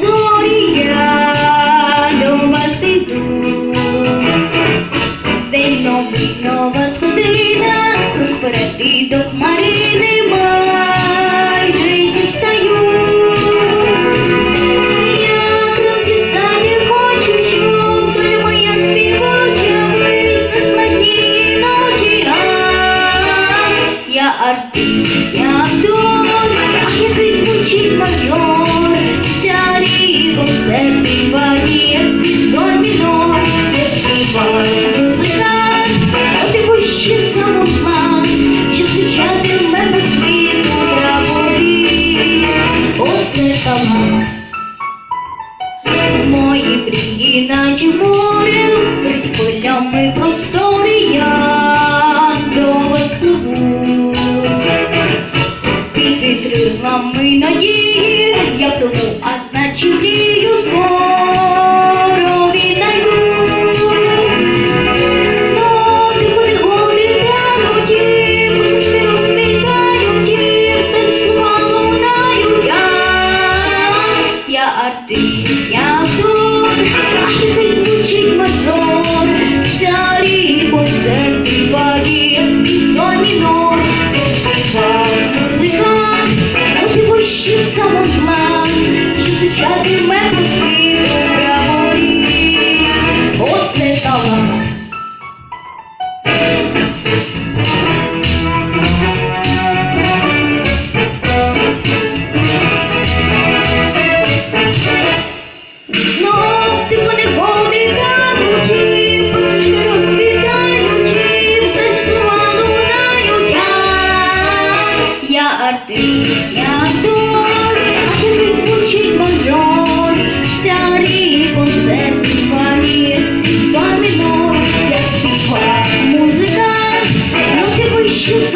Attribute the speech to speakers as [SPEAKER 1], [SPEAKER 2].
[SPEAKER 1] Зорі я до вас іду. День новий, нова сходина, крок вперед і до хмарини майже дістаю. Я крок дістати хочу, щоб доля моя співоча ночі. Я артист, я актор, Талант. Мої мрії, наче море, вкриті полями простори, я до вас пливу. Під вітрилами надії, розивущий самозван, що звучатиме по She's